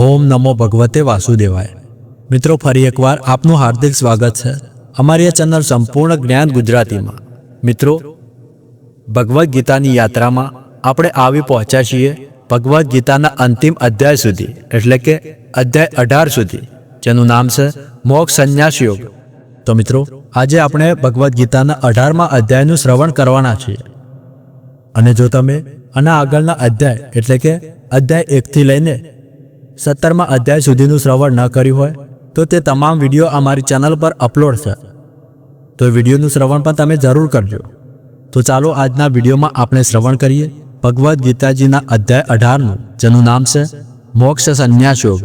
ઓમ નમો ભગવતે વાસુદેવાય. મિત્રો, ફરી એકવાર આપનું હાર્દિક સ્વાગત છે અમારી આ ચેનલ સંપૂર્ણ જ્ઞાન ગુજરાતીમાં. મિત્રો, ભગવદ્ ગીતાની યાત્રામાં આપણે આવી પહોંચ્યા છીએ ભગવદ્ ગીતાના અંતિમ અધ્યાય સુધી, એટલે કે અધ્યાય અઢાર સુધી, જેનું નામ છે મોક્ષ સંન્યાસ યોગ. તો મિત્રો, આજે આપણે ભગવદ્ ગીતાના અઢારમા અધ્યાયનું શ્રવણ કરવાના છીએ. અને જો તમે આના આગળના અધ્યાય, એટલે કે અધ્યાય એકથી લઈને સત્તરમા અધ્યાય સુધીનું શ્રવણ ન કર્યું હોય, તો તે તમામ વીડિયો અમારી ચેનલ પર અપલોડ છે. તો વિડીયોનું શ્રવણ પણ તમે જરૂર કરજો. તો ચાલો આજના વિડીયોમાં આપણે શ્રવણ કરીએ. ભગવદ્ ગીતાજીના અધ્યાય અઢારનું, જેનું નામ છે મોક્ષ સંન્યાસ યોગ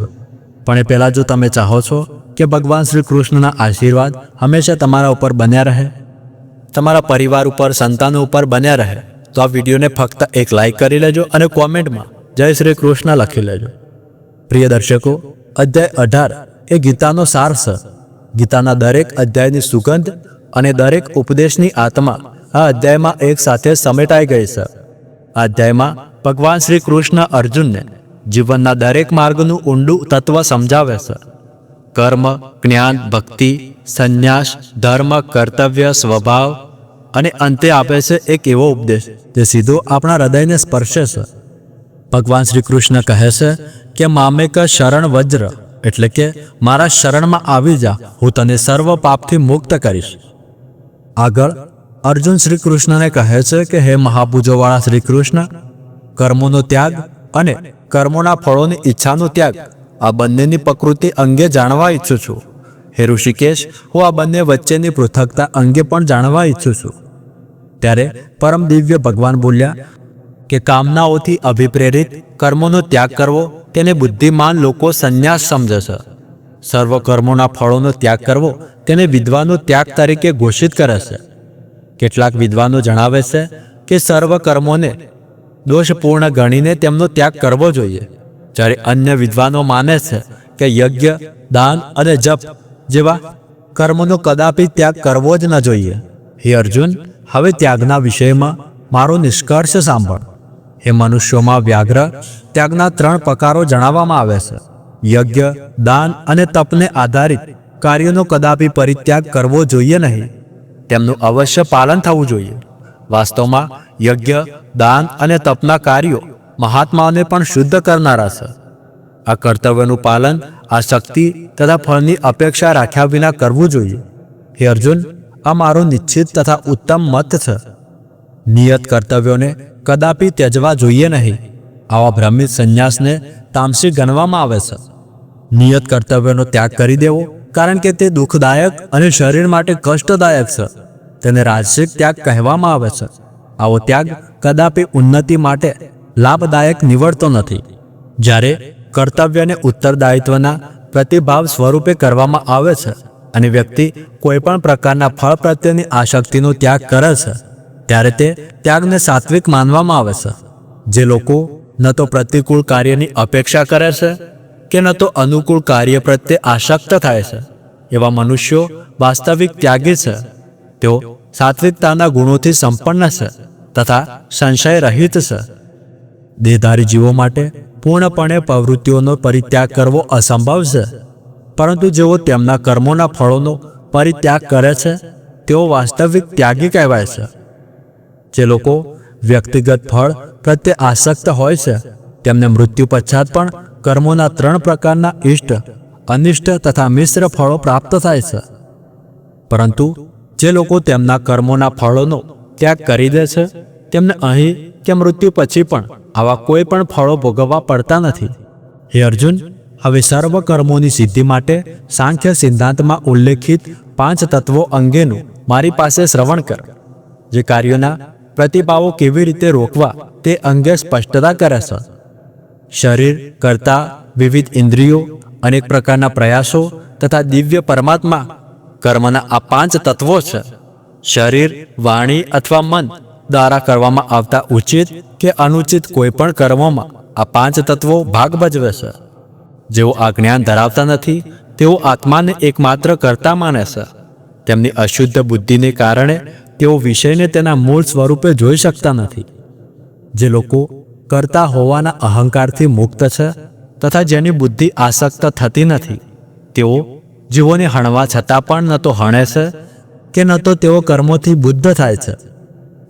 પણ એ પહેલાં જો તમે ચાહો છો કે ભગવાન શ્રી કૃષ્ણના આશીર્વાદ હંમેશા તમારા ઉપર બન્યા રહે, તમારા પરિવાર ઉપર, સંતાનો ઉપર બન્યા રહે, તો આ વિડીયોને ફક્ત એક લાઈક કરી લેજો અને કોમેન્ટમાં જય શ્રી કૃષ્ણ લખી લેજો. પ્રિય દર્શકો, અધ્યાય અઢાર એ ગીતાનો સાર છે ગીતાના દરેક અધ્યાયની સુગંધ અને દરેક ઉપદેશની આત્મા આ અધ્યાયમાં એક સાથે સમેટાઈ ગઈ છે. આ અધ્યાયમાં ભગવાન શ્રી કૃષ્ણ અર્જુનને જીવનના દરેક માર્ગનું ઊંડું તત્વ સમજાવે છે. કર્મ, જ્ઞાન, ભક્તિ, સંન્યાસ, ધર્મ, કર્તવ્ય, સ્વભાવ અને અંતે આપે છે એક એવો ઉપદેશ જે સીધો આપણા હૃદયને સ્પર્શે છે. ભગવાન શ્રી કૃષ્ણ કહે છે કે મામેક શરણ વજ્ર, એટલે કે મારા શરણમાં આવી જા, હું તને સર્વ પાપથી મુક્ત કરીશ. આગળ, અર્જુન શ્રી કૃષ્ણને કહે છે કે હે મહાપૂજોવાળા શ્રી કૃષ્ણ કર્મોનો ત્યાગ અને કર્મોના ફળોની ઈચ્છાનો ત્યાગ આ બંનેની પ્રકૃતિ અંગે જાણવા ઈચ્છું છું. હે ઋષિકેશ, હું આ બંને વચ્ચેની પૃથકતા અંગે પણ જાણવા ઈચ્છું છું. ત્યારે પરમ દિવ્ય ભગવાન બોલ્યા કે કામનાઓથી અભિપ્રેરિત, કર્મોનો ત્યાગ કરવો, તેને બુદ્ધિમાન લોકો સંન્યાસ સમજે છે. સર્વ કર્મોના ફળોનો ત્યાગ કરવો, તેને વિદ્વાનો ત્યાગ તરીકે ઘોષિત કરે છે. કેટલાક વિદ્વાનો જણાવે છે કે સર્વ કર્મોને દોષપૂર્ણ ગણીને તેમનો ત્યાગ કરવો જોઈએ. જ્યારે અન્ય વિદ્વાનો માને છે કે યજ્ઞ, દાન અને જપ જેવા કર્મોનો કદાપી ત્યાગ કરવો જ ન જોઈએ. હે અર્જુન, હવે ત્યાગના વિષયમાં મારો નિષ્કર્ષ સાંભળ. હે મનુષ્યોમાં વ્યાઘ્ર, ત્યાગના ત્રણ પ્રકારો જણાવવામાં આવે છે. યજ્ઞ, દાન અને તપને આધારિત કાર્યોનો કદાપી પરિત્યાગ કરવો જોઈએ નહીં. તેમનું અવશ્ય પાલન થવું જોઈએ. વાસ્તવમાં, યજ્ઞ, દાન અને તપના કાર્યો મહાત્માઓને પણ શુદ્ધ કરનારા છે. આ કર્તવ્યનું પાલન, આ શક્તિ તથા ફળની અપેક્ષા રાખ્યા વિના કરવું જોઈએ. હે અર્જુન, આ મારો નિશ્ચિત તથા ઉત્તમ મત છે. નિયત કર્તવ્યોને કદાપી ત્યજવા જોઈએ નહીં. આવા ભ્રમિત સંન્યાસને તામસી ગણવામાં આવે છે. નિયત કર્તવ્યનો ત્યાગ કરી દેવો, કારણ કે તે દુઃખદાયક અને શરીર માટે કષ્ટદાયક છે. તેને રાજસિક ત્યાગ કહેવામાં આવે છે. આવો ત્યાગ કદાપી ઉન્નતિ માટે લાભદાયક નીવડતો નથી. જ્યારે કર્તવ્યને ઉત્તરદાયિત્વના પ્રતિભાવ સ્વરૂપે કરવામાં આવે છે અને વ્યક્તિ કોઈપણ પ્રકારના ફળ પ્રત્યેની આસક્તિનો ત્યાગ કરે છે ત્યારે તે ત્યાગને સાત્વિક માનવામાં આવે છે. જે લોકો ન તો પ્રતિકૂળ કાર્યની અપેક્ષા કરે છે કે ન તો અનુકૂળ કાર્ય પ્રત્યે આસક્ત થાય છે. એવા મનુષ્યો વાસ્તવિક ત્યાગી છે. તેઓ સાત્વિકતાના ગુણોથી સંપન્ન છે તથા સંશય રહિત છે. દેહધારી જીવો માટે પૂર્ણપણે પ્રવૃત્તિઓનો પરિત્યાગ કરવો અસંભવ છે. પરંતુ જેઓ તેમના કર્મોના ફળોનો પરિત્યાગ કરે છે, તેઓ વાસ્તવિક ત્યાગી કહેવાય છે. જે લોકો વ્યક્તિગત ફળ પ્રત્યે આસક્ત હોય છે, તેમને મૃત્યુ પશ્ચાત પણ કર્મોના ત્રણ પ્રકારના ઇષ્ટ અનિષ્ટ તથા મિશ્ર ફળો પ્રાપ્ત થાય છે. પરંતુ જે લોકો તેમના કર્મોના ફળોનો ત્યાગ કરી દે છે, તેમને અહીં કે મૃત્યુ પછી પણ આવા કોઈ પણ ફળો ભોગવવા પડતા નથી. હે અર્જુન, હવે સર્વ કર્મોની સિદ્ધિ માટે સાંખ્ય સિદ્ધાંતમાં ઉલ્લેખિત પાંચ તત્વો અંગેનું મારી પાસે શ્રવણ કર. જે કાર્યોના પ્રતિભાવો કેવી રીતે રોકવા તે અંગે સ્પષ્ટતા કરે છે. શરીર, કરતા, વિવિધ ઇન્દ્રિયો, અનેક પ્રકારના પ્રયાસો તથા દિવ્ય પરમાત્મા કર્મના આ પાંચ તત્વો છે. શરીર, વાણી અથવા મન દ્વારા કરવામાં આવતા ઉચિત કે અનુચિત કોઈ પણ કર્મોમાં આ પાંચ તત્વો ભાગ ભજવે છે. જેઓ આ જ્ઞાન ધરાવતા નથી, તેઓ આત્માને એકમાત્ર કરતા માને છે. તેમની અશુદ્ધ બુદ્ધિને કારણે તેઓ વિષયને તેના મૂળ સ્વરૂપે જોઈ શકતા નથી. જે લોકો કરતા હોવાના અહંકારથી મુક્ત છે તથા જેની બુદ્ધિ આસક્ત થતી નથી, તેઓ જીવોને હણવા છતાં પણ ન તો હણે છે કે ન તો તેઓ કર્મોથી બુદ્ધ થાય છે.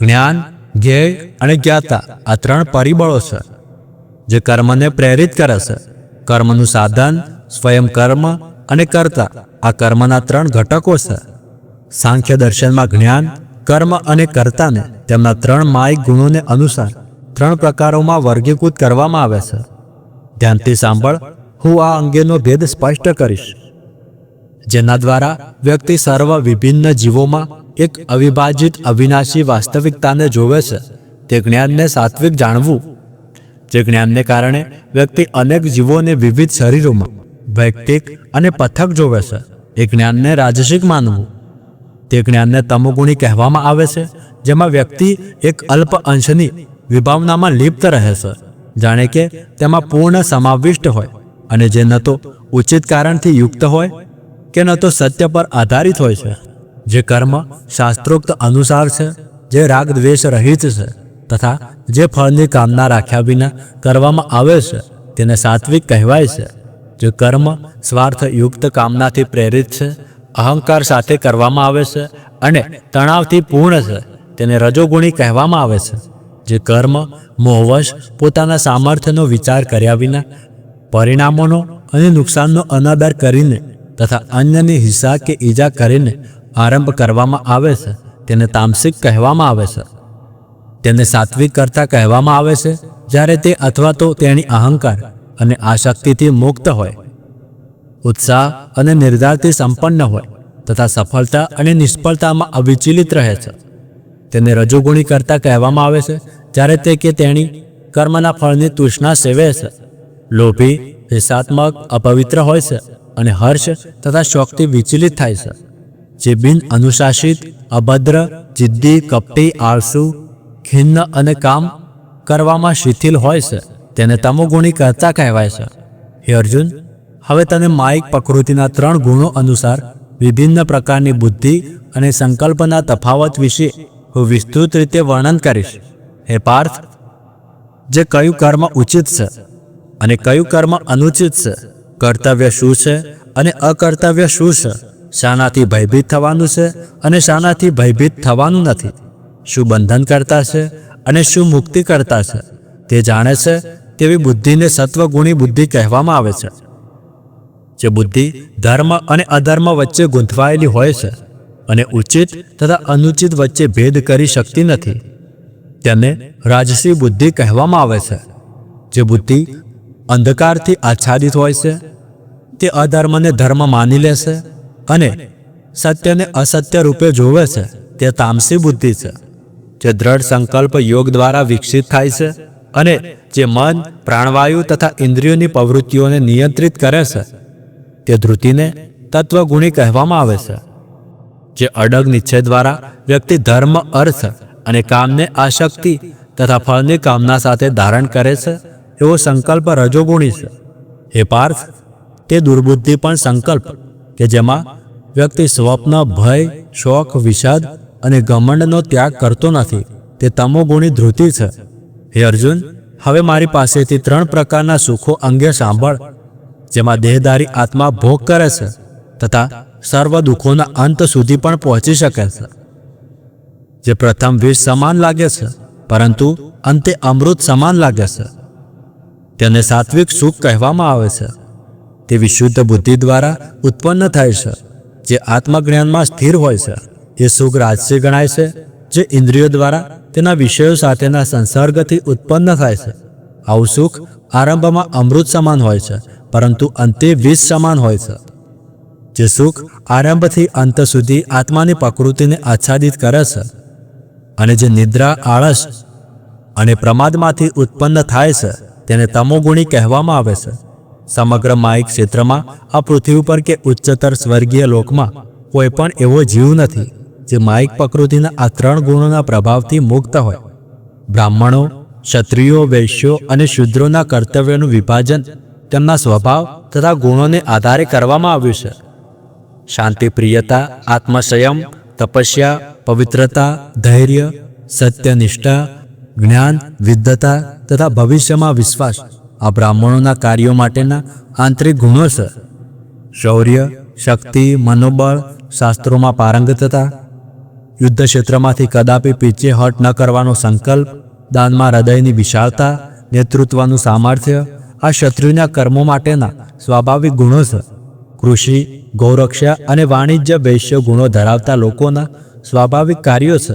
જ્ઞાન, ધ્યેય અને જ્ઞાતા આ ત્રણ પરિબળો છે, જે કર્મને પ્રેરિત કરે છે. કર્મનું સાધન, સ્વયં કર્મ અને કર્તા આ કર્મના ત્રણ ઘટકો છે. સાંખ્ય દર્શનમાં જ્ઞાન કર્મ અને કર્તાને તેમના ત્રણ માય ગુણોને અનુસાર ત્રણ પ્રકારોમાં વર્ગીકૃત કરવામાં આવે છે. ધ્યાનથી સાંભળ, હું આ અંગેનો ભેદ સ્પષ્ટ કરીશ. જેના દ્વારા વ્યક્તિ સર્વ વિભિન્ન જીવોમાં એક અવિભાજિત અવિનાશી વાસ્તવિકતાને જોવે છે, તે જ્ઞાનને સાત્વિક જાણવું. જે જ્ઞાનને કારણે વ્યક્તિ અનેક જીવોને વિવિધ શરીરોમાં, વૈયક્તિક અને પથક જોવે છે, એ જ્ઞાનને રાજસિક માનવું. તે જ્ઞાનને તમોગુણી કહેવામાં આવે છે, જેમાં વ્યક્તિ એક અલ્પ અંશની વિભાવનામાં લિપ્ત રહે છે. જાણે કે તેમાં પૂર્ણ સમાવિષ્ટ હોય, અને જે ન તો ઉચિત કારણથી યુક્ત હોય, કે ન તો સત્ય પર આધારિત હોય છે. જે કર્મ શાસ્ત્રોક્ત અનુસાર છે, જે રાગ દ્વેષ રહિત છે, તથા જે ફળની કામના રાખ્યા વિના કરવામાં આવે છે, તેને સાત્વિક કહેવાય છે. જે કર્મ સ્વાર્થયુક્ત કામનાથી પ્રેરિત છે અહંકાર સાથે કરવામાં આવે છે અને તણાવથી પૂર્ણ છે. તેને રજોગુણી કહેવામાં આવે છે, જે કર્મ, મોહવશ, પોતાના સામર્થ્યનો વિચાર કર્યા વિના, પરિણામોનો અને નુકસાનનો અનાદર કરીને તથા અન્યની હિંસા કે ઈજા કરીને આરંભ કરવામાં આવે છે, તેને તામસિક કહેવામાં આવે છે. તેને સાત્વિક કરતા કહેવામાં આવે છે, જ્યારે તે અથવા તો તેની અહંકાર અને આશક્તિથી મુક્ત હોય. ઉત્સાહ અને નિર્ધારથી સંપન્ન હોય તથા સફળતા અને નિષ્ફળતામાં અવિચલિત રહે છે. તેને રજુગુણી કરતા કહેવામાં આવે છે, જ્યારે તે કે તેણી કર્મના ફળની તૃષ્ણા સેવે છે. લોભી, હિંસાત્મક, અપવિત્ર હોય છે અને હર્ષ તથા શોકથી વિચલિત થાય છે. જે બિન અનુશાસિત, અભદ્ર, જિદ્દી, કપટી, આળસુ, ખિન્ન અને કામ કરવામાં શિથિલ હોય છે, તેને તમોગુણી કરતા કહેવાય છે. હે અર્જુન હવે તને માયિક પ્રકૃતિના ત્રણ ગુણો અનુસાર વિભિન્ન પ્રકારની બુદ્ધિ અને સંકલ્પના તફાવત વિશે હું વિસ્તૃત રીતે વર્ણન કરીશ. હે પાર્થ, જે કયું કર્મ ઉચિત છે અને કયું કર્મ અનુચિત છે, કર્તવ્ય શું છે અને અકર્તવ્ય શું છે, શાનાથી ભયભીત થવાનું છે અને શાનાથી ભયભીત થવાનું નથી. શું બંધન કરતા છે અને શું મુક્તિ કરતા છે તે જાણે છે તેવી બુદ્ધિને સત્વગુણી બુદ્ધિ કહેવામાં આવે છે. જે બુદ્ધિ, ધર્મ અને અધર્મ વચ્ચે ગૂંથવાયેલી હોય છે અને ઉચિત તથા અનુચિત વચ્ચે ભેદ કરી શકતી નથી. તેને રાજસી બુદ્ધિ કહેવામાં આવે છે. જે બુદ્ધિ અંધકારથી આચ્છાદિત હોય છે, તે અધર્મને ધર્મ માની લેશે અને સત્યને અસત્ય રૂપે જોવે છે, તે તામસી બુદ્ધિ છે. જે દ્રઢ સંકલ્પ યોગ દ્વારા વિકસિત થાય છે અને જે મન, પ્રાણવાયુ તથા ઇન્દ્રિયોની પ્રવૃત્તિઓને નિયંત્રિત કરે છે તે ધૃતિને તત્વગુણી કહેવામાં આવે છે, જે અડગ નિશ્ચય દ્વારા વ્યક્તિ ધર્મ, અર્થ અને કામને આશક્તિ તથા ફળની કામના સાથે ધારણ કરે છે, એવો સંકલ્પ રજોગુણી છે. હે પાર્થ, તે દુર્બુદ્ધિ પણ સંકલ્પ કે જેમાં વ્યક્તિ સ્વપ્ન, ભય શોખ વિષાદ અને ઘમંડનો ત્યાગ કરતો નથી, તે તમોગુણી ધૃતિ છે. હે અર્જુન, હવે મારી પાસેથી ત્રણ પ્રકારના સુખો અંગે સાંભળ. જેમાં દેહધારી આત્મા ભોગ કરે છે તથા સર્વ દુઃખોના અંત સુધી પણ પહોંચી શકે છે. જે પ્રથમ વિષ સમાન લાગે છે, પરંતુ અંતે અમૃત સમાન લાગે છે. તેને સાત્વિક સુખ કહેવામાં આવે છે. તે વિશુદ્ધ બુદ્ધિ દ્વારા ઉત્પન્ન થાય છે, જે આત્મજ્ઞાનમાં સ્થિર હોય છે. એ સુખ રાજસી ગણાય છે, જે ઇન્દ્રિયો દ્વારા તેના વિષયો સાથેના સંસર્ગથી ઉત્પન્ન થાય છે. આવું સુખ આરંભમાં અમૃત સમાન હોય છે પરંતુ અંતે વિષ સમાન હોય છે. જે સુખ આરંભથી અંત સુધી આત્માની પ્રકૃતિને આચ્છાદિત કરે છે અને જે નિદ્રા, આળસ અને પ્રમાદમાંથી ઉત્પન્ન થાય છે તેને તમોગુણી કહેવામાં આવે છે. સમગ્ર માયિક ક્ષેત્રમાં આ પૃથ્વી પર કે ઉચ્ચતર સ્વર્ગીય લોકમાં કોઈ પણ એવો જીવ નથી જે માયિક પ્રકૃતિના આ ત્રણ ગુણોના પ્રભાવથી મુક્ત હોય. બ્રાહ્મણો, ક્ષત્રિયો, વૈશ્યો અને શુદ્રોના કર્તવ્યનું વિભાજન તેમના સ્વભાવ તથા ગુણોને આધારે કરવામાં આવ્યું છે. શાંતિપ્રિયતા આત્મસંયમ, તપસ્યા, પવિત્રતા, ધૈર્ય, સત્યનિષ્ઠા, જ્ઞાન, વિદ્ધતા તથા ભવિષ્યમાં વિશ્વાસ આ બ્રાહ્મણોના કાર્યો માટેના આંતરિક ગુણો છે. શૌર્ય, શક્તિ, મનોબળ શાસ્ત્રોમાં પારંગતતા યુદ્ધ ક્ષેત્રમાંથી કદાપી પીછે હટ ન કરવાનો સંકલ્પ, દાનમાં હૃદયની વિશાળતા, નેતૃત્વનું સામર્થ્ય આ ક્ષત્રિયના કર્મો માટેના સ્વાભાવિક ગુણો છે. કૃષિ, ગૌરક્ષા અને વાણિજ્ય વૈશ્ય ગુણો ધરાવતા લોકોના સ્વાભાવિક કાર્યો છે.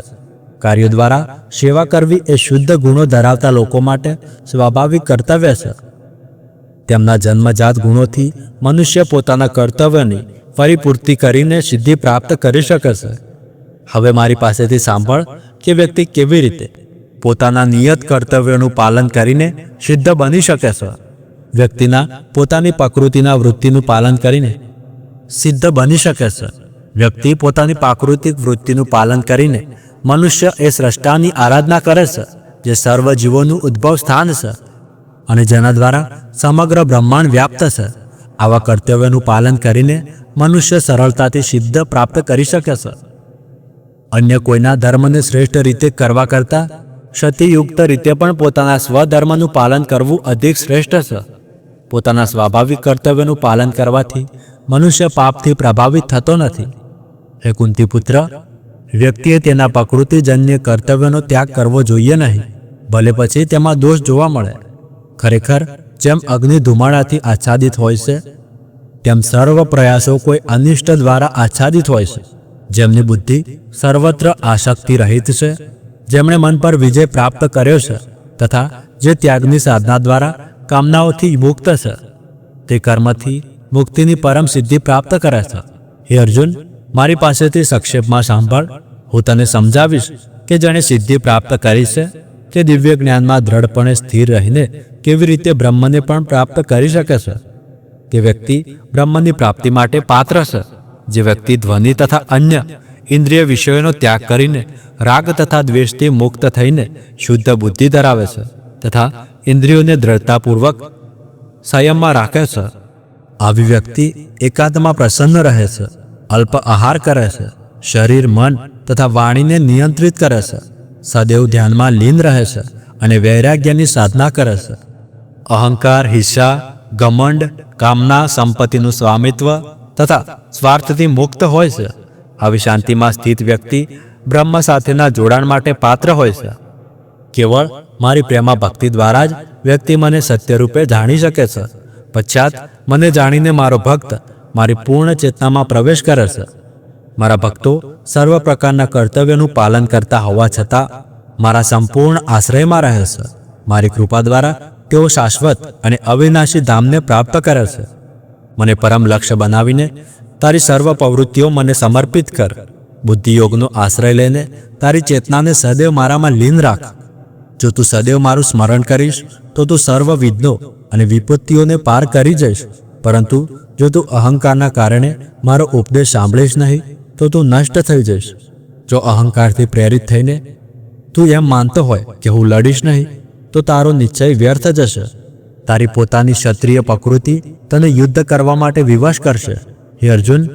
કાર્યો દ્વારા સેવા કરવી એ શુદ્ધ ગુણો ધરાવતા લોકો માટે સ્વાભાવિક કર્તવ્ય છે. તેમના જન્મજાત ગુણોથી મનુષ્ય પોતાના કર્તવ્યની ફરીપૂર્તિ કરીને સિદ્ધિ પ્રાપ્ત કરી શકે છે. હવે મારી પાસેથી સાંભળ કે વ્યક્તિ કેવી રીતે પોતાના નિયત કર્તવ્યોનું પાલન કરીને સિદ્ધ બની શકે છે. વ્યક્તિના પોતાની પ્રકૃતિના વૃત્તિનું પાલન કરીને સિદ્ધ બની શકે છે. વ્યક્તિ પોતાની પ્રાકૃતિક વૃત્તિનું પાલન કરીને મનુષ્ય એ સ્રષ્ટાની આરાધના કરે છે, જે સર્વ જીવોનું ઉદ્ભવ સ્થાન છે અને જેના દ્વારા સમગ્ર બ્રહ્માંડ વ્યાપ્ત છે. આવા કર્તવ્યનું પાલન કરીને મનુષ્ય સરળતાથી સિદ્ધ પ્રાપ્ત કરી શકે છે. અન્ય કોઈના ધર્મને શ્રેષ્ઠ રીતે કરવા કરતાં ક્ષતિયુક્ત રીતે પણ પોતાના સ્વધર્મનું પાલન કરવું અધિક શ્રેષ્ઠ છે. પોતાના સ્વાભાવિક કર્તવ્યનું પાલન કરવાથી મનુષ્ય પાપથી પ્રભાવિત થતો નથી. હે કુંતીપુત્ર વ્યક્તિએ તેના પ્રકૃતિજન્ય કર્તવ્યનો ત્યાગ કરવો જોઈએ નહીં, ભલે પછી તેમાં દોષ જોવા મળે. ખરેખર, જેમ અગ્નિ ધુમાડાથી આચ્છાદિત હોય છે, તેમ સર્વ પ્રયાસો કોઈ અનિષ્ટ દ્વારા આચ્છાદિત હોય છે. જેમની બુદ્ધિ સર્વત્ર આશક્તિ રહિત છે, જેમણે મન પર વિજય પ્રાપ્ત કર્યો છે, તથા જે ત્યાગની સાધના દ્વારા કામનાઓથી મુક્ત છે તે કર્મથી મુક્તિની પરમ સિદ્ધિ પ્રાપ્ત કરે છે હે અર્જુન, મારી પાસેથી સંક્ષેપમાં સાંભળ. હું તને સમજાવીશ કે જેણે સિદ્ધિ પ્રાપ્ત કરી છે તે દિવ્ય જ્ઞાનમાં દ્રઢપણે સ્થિર રહીને કેવી રીતે બ્રહ્મને પણ પ્રાપ્ત કરી શકે છે તે વ્યક્તિ બ્રહ્મની પ્રાપ્તિ માટે પાત્ર છે જે વ્યક્તિ ધ્વનિ તથા અન્ય ઇન્દ્રિય વિષયોનો ત્યાગ કરીને રાગ તથા દ્વેષથી મુક્ત થઈને શુદ્ધ બુદ્ધિ ધરાવે છે તથા ઇન્દ્રિયોને દ્રઢતાપૂર્વક સંયમમાં રાખે છે. આવી વ્યક્તિ એકાંતમાં પ્રસન્ન રહે છે, અલ્પ આહાર કરે છે, શરીર, મન તથા વાણીને નિયંત્રિત કરે છે, સદૈવ ધ્યાનમાં લીન રહે છે અને વૈરાગ્યની સાધના કરે છે. અહંકાર હિસ્સા ઘમંડ, કામના, સંપત્તિનું સ્વામિત્વ તથા સ્વાર્થથી મુક્ત હોય છે. આવી શાંતિમાં સ્થિત વ્યક્તિ બ્રહ્મ સાથેના જોડાણ માટે પાત્ર હોય છે. કેવળ મારી પ્રેમા ભક્તિ દ્વારા જ વ્યક્તિ મને સત્યરૂપે જાણી શકે છે. પશ્ચાત મને જાણીને મારો ભક્ત મારી પૂર્ણ ચેતનામાં પ્રવેશ કરે છે. મારા ભક્તો સર્વ પ્રકારના કર્તવ્યનું પાલન કરતા હોવા છતાં મારા સંપૂર્ણ આશ્રયમાં રહે છે. મારી કૃપા દ્વારા તેઓ શાશ્વત અને અવિનાશી ધામને પ્રાપ્ત કરે છે. મને પરમ લક્ષ્ય બનાવીને તારી સર્વ પ્રવૃત્તિઓ મને સમર્પિત કર. બુદ્ધિયોગનો આશ્રય લઈને તારી ચેતનાને સદૈવ મારામાં લીન રાખ. જો તું સદૈવ મારું સ્મરણ કરીશ, તો તું સર્વ વિઘ્નો અને વિપત્તિઓને પાર કરી જઈશ. પરંતુ જો તું અહંકારના કારણે મારો ઉપદેશ સાંભળીશ નહીં, તો તું નષ્ટ થઈ જઈશ. જો અહંકારથી પ્રેરિત થઈને તું એમ માનતો હોય કે હું લડીશ નહીં, તો તારો નિશ્ચય વ્યર્થ જશે. તારી પોતાની ક્ષત્રિય પ્રકૃતિ તને યુદ્ધ કરવા માટે વિવશ કરશે. હે અર્જુન,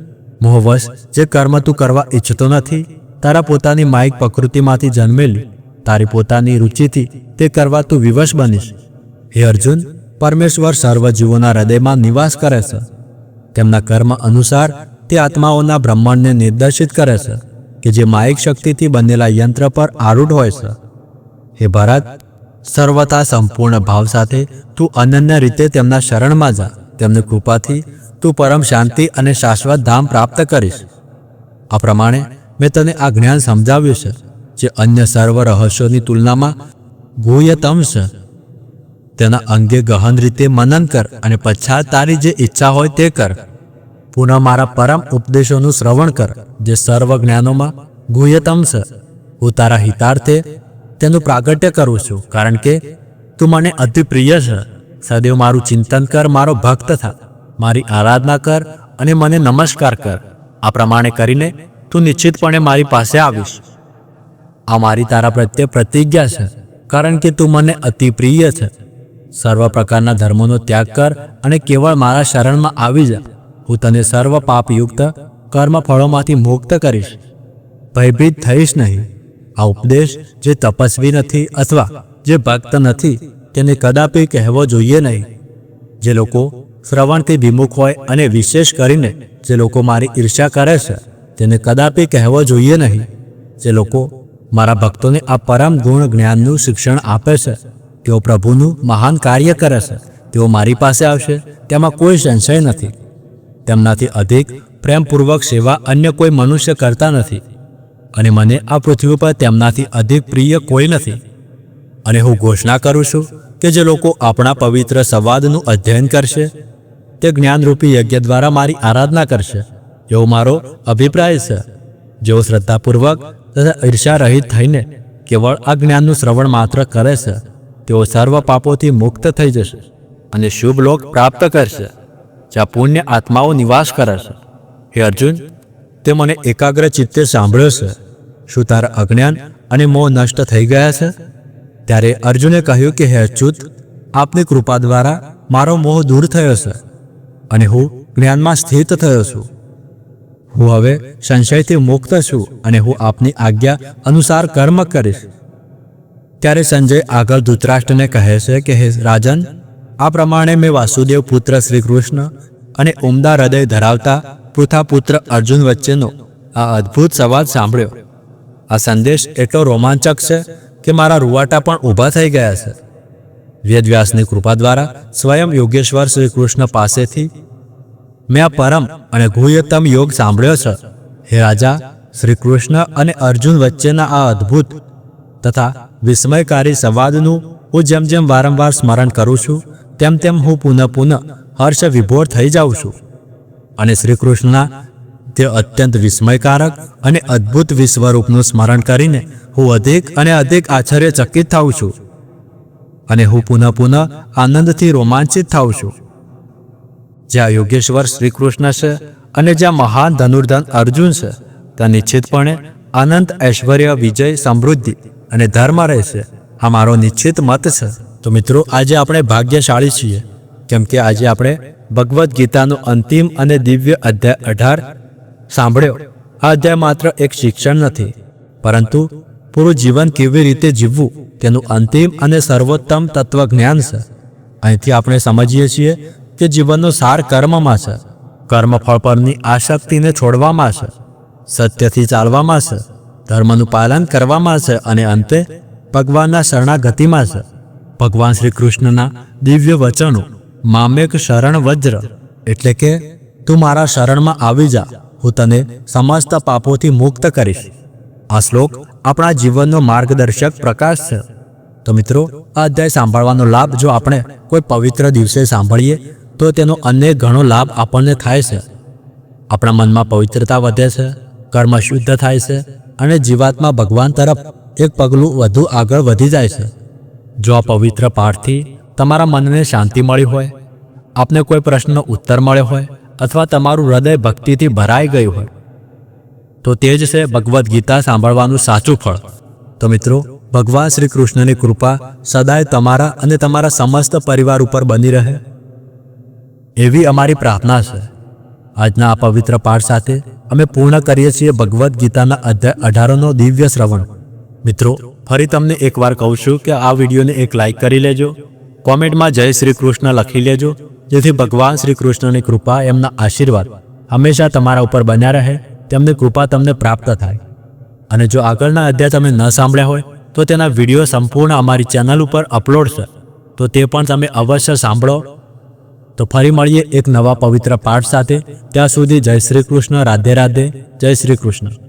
મોહવશ, જે કર્મ તું કરવા ઈચ્છતો નથી, તારા પોતાની માયિક પ્રકૃતિમાંથી જન્મેલી તારી પોતાની રુચિથી તે કરવા તું વિવશ બનીશ. હે અર્જુન, પરમેશ્વર સર્વ જીવોના હૃદયમાં નિવાસ કરે છે. તેમના કર્મ અનુસાર તે આત્માઓના બ્રહ્માંડને નિર્દેશિત કરે છે કે જે માયિક શક્તિથી બનેલા યંત્ર પર આરૂઢ હોય છે. હે ભરત, સર્વતા સંપૂર્ણ ભાવ સાથે તું અનન્ય રીતે તેમના શરણમાં જા. તેમની કૃપાથી તું પરમ શાંતિ અને શાશ્વત ધામ પ્રાપ્ત કરીશ. આ પ્રમાણે મેં તને આ જ્ઞાન સમજાવ્યું છે. જે અન્ય સર્વ રહસ્યોની તુલનામાં ગુહ્યતમ છે. તેના અંગે ગહન રીતે મનન કર અને પછાત તારી જે ઈચ્છા હોય તે કર. પુનઃ મારા પરમ ઉપદેશોનું શ્રવણ કર, જે સર્વ જ્ઞાનોમાં ગુહ્યતમ છે. હું તારા હિતાર્થે તેનું પ્રાગટ્ય કરું છું, કારણ કે તું મને અતિ પ્રિય છે. સદૈવ મારું ચિંતન કર, મારો ભક્ત થા. મારી આરાધના કર અને મને નમસ્કાર કર. આ પ્રમાણે કરીને તું નિશ્ચિતપણે મારી પાસે આવીશ. આ મારી તારા પ્રત્યે પ્રતિજ્ઞા છે, કારણ કે તું મને અતિ પ્રિય છે. સર્વ પ્રકારના ધર્મોનો ત્યાગ કર અને કેવળ મારા શરણમાં આવી જા. હું તને સર્વ પાપયુક્ત કર્મ ફળોમાંથી મુક્ત કરીશ. ભયભીત થઈશ નહીં. આ ઉપદેશ જે તપસ્વી નથી અથવા જે ભક્ત નથી, તેને કદાપી કહેવો જોઈએ નહીં. જે લોકો શ્રવણથી વિમુખ હોય અને વિશેષ કરીને જે લોકો મારી ઈર્ષ્યા કરે છે, તેને કદાપી કહેવો જોઈએ નહીં. જે લોકો મારા ભક્તોને આ પરમ ગુણ જ્ઞાનનું શિક્ષણ આપે છે. તેઓ પ્રભુનું મહાન કાર્ય કરે છે. તેઓ મારી પાસે આવશે, તેમાં કોઈ સંશય નથી. તેમનાથી અધિક પ્રેમપૂર્વક સેવા અન્ય કોઈ મનુષ્ય કરતા નથી. અને મને આ પૃથ્વી પર તેમનાથી અધિક પ્રિય કોઈ નથી. અને હું ઘોષણા કરું છું કે જે લોકો આપણા પવિત્ર સંવાદનું અધ્યયન કરશે, તે જ્ઞાનરૂપી યજ્ઞ દ્વારા મારી આરાધના કરશે. એવો મારો અભિપ્રાય છે. જેઓ શ્રદ્ધાપૂર્વક તથા ઈર્ષા થઈને કેવળ આ જ્ઞાનનું શ્રવણ માત્ર કરે છે, તેઓ સર્વ પાપોથી મુક્ત થઈ જશે અને શુભ લોક પ્રાપ્ત કરશે, જ્યાં પુણ્ય આત્માઓ નિવાસ કરે છે. હે અર્જુન, તે મને એકાગ્ર ચિત્તે સાંભળ્યો છે. શું તારા અજ્ઞાન અને મોહ નષ્ટ થઈ ગયા છે? ત્યારે અર્જુને કહ્યું કે, હે અચ્યુત, આપની કૃપા દ્વારા મારો મોહ દૂર થયો છે અને હું જ્ઞાનમાં સ્થિત થયો છું. હું હવે સંશયથી મુક્ત છું અને હું આપની આજ્ઞા અનુસાર કર્મ કરીશ. ત્યારે સંજય આગળ ધૃતરાષ્ટ્રને કહે છે કે, હે રાજન, આ પ્રમાણે મેં વાસુદેવ પુત્ર શ્રી કૃષ્ણ અને ઉમદા હૃદય ધરાવતા પૃથા પુત્ર અર્જુન વચ્ચેનો આ અદ્ભુત સંવાદ સાંભળ્યો. આ સંદેશ એટલો રોમાંચક છે કે મારા રૂવાટા પણ ઊભા થઈ ગયા છે. વેદવ્યાસની કૃપા દ્વારા સ્વયં યોગેશ્વર શ્રી કૃષ્ણ પાસેથી મેં આ પરમ અને ગુહ્યતમ યોગ સાંભળ્યો છે. હે રાજા શ્રી કૃષ્ણ અને અર્જુન વચ્ચેના આ અદ્ભુત તથા વિસ્મયકારી સંવાદનું હું જેમ જેમ વારંવાર સ્મરણ કરું છું, તેમ તેમ હું પુનઃ પુનઃ હર્ષ વિભોર થઈ જાઉં છું. અને શ્રી કૃષ્ણના તે અત્યંત વિસ્મયકારક અને અદ્ભુત વિશ્વરૂપનું સ્મરણ કરીને હું અધિક અને અધિક આશ્ચર્યચકિત થાઉં છું અને હું પુનઃ પુનઃ આનંદથી રોમાંચિત થાઉં છું. જ્યાં યોગેશ્વર શ્રી કૃષ્ણ છે અને જ્યાં મહાન ધનુર્ધન અર્જુન છે, ત્યાં નિશ્ચિતપણે અનંત ઐશ્વર્ય વિજય સમૃદ્ધિ અને ધર્મ રહેશે. આ મારો નિશ્ચિત મત છે. તો મિત્રો, આજે આપણે ભાગ્યશાળી છીએ. કેમ કે આજે આપણે ભગવદ્ ગીતાનો અંતિમ અને દિવ્ય અધ્યાય અઢાર સાંભળ્યો. આ અધ્યાય માત્ર એક શિક્ષણ નથી, પરંતુ પૂરું જીવન કેવી રીતે જીવવું તેનું અંતિમ અને સર્વોત્તમ તત્વજ્ઞાન છે. અહીંથી આપણે સમજીએ છીએ કે જીવનનો સાર કર્મમાં છે. કર્મફળ પરની આશક્તિને છોડવામાં છે. સત્યથી ચાલવામાં છે. ધર્મનું પાલન કરવામાં છે અને અંતે ભગવાનના શરણાગતિમાં છે. ભગવાન શ્રી કૃષ્ણના દિવ્ય વચનો, મામેક શરણ વજ્ર, એટલે કે, તું મારા શરણમાં આવી જા, હું તને સમસ્ત પાપોથી મુક્ત કરીશ. આ શ્લોક આપણા જીવનનો માર્ગદર્શક પ્રકાશ છે. તો મિત્રો, આ અધ્યાય સાંભળવાનો લાભ જો આપણે કોઈ પવિત્ર દિવસે સાંભળીએ તો તેનો અનેક ઘણો લાભ આપણને થાય છે. આપણા મનમાં પવિત્રતા વધે છે, કર્મ શુદ્ધ થાય છે અને જીવાત્મા ભગવાન તરફ એક પગલું વધુ આગળ વધી જાય છે. જો આ પવિત્ર પાઠથી તમારા મનને શાંતિ મળી હોય, આપને કોઈ પ્રશ્નનો ઉત્તર મળ્યો હોય અથવા તમારું હૃદય ભક્તિથી ભરાઈ ગયું હોય, તો તે જ છે ભગવદ્ ગીતા સાંભળવાનું સાચું ફળ. તો મિત્રો, ભગવાન શ્રી કૃષ્ણની કૃપા સદાય તમારા અને તમારા સમસ્ત પરિવાર ઉપર બની રહે. એવી અમારી પ્રાર્થના છે. આજના આ પવિત્ર પાઠ સાથે અમે પૂર્ણ કરીએ છીએ ભગવદ્ ગીતાના અધ્યાય અઢારનો દિવ્ય શ્રવણ. મિત્રો, ફરી તમને એકવાર કહું છું કે આ વિડીયોને એક લાઈક કરી લેજો, કોમેન્ટમાં જય શ્રી કૃષ્ણ લખી લેજો, જેથી ભગવાન શ્રી કૃષ્ણની કૃપા એમના આશીર્વાદ હંમેશા તમારા ઉપર બન્યા રહે, તેમની કૃપા તમને પ્રાપ્ત થાય. અને જો આગળના અધ્યાય તમે ન સાંભળ્યા હોય, તો તેના વીડિયો સંપૂર્ણ અમારી ચેનલ ઉપર અપલોડ છે. તો તે પણ તમે અવશ્ય સાંભળો તો ફરી મળીએ એક નવા પવિત્ર પાઠ સાથે. ત્યાં સુધી જય શ્રી કૃષ્ણ, રાધે રાધે, જય શ્રી કૃષ્ણ.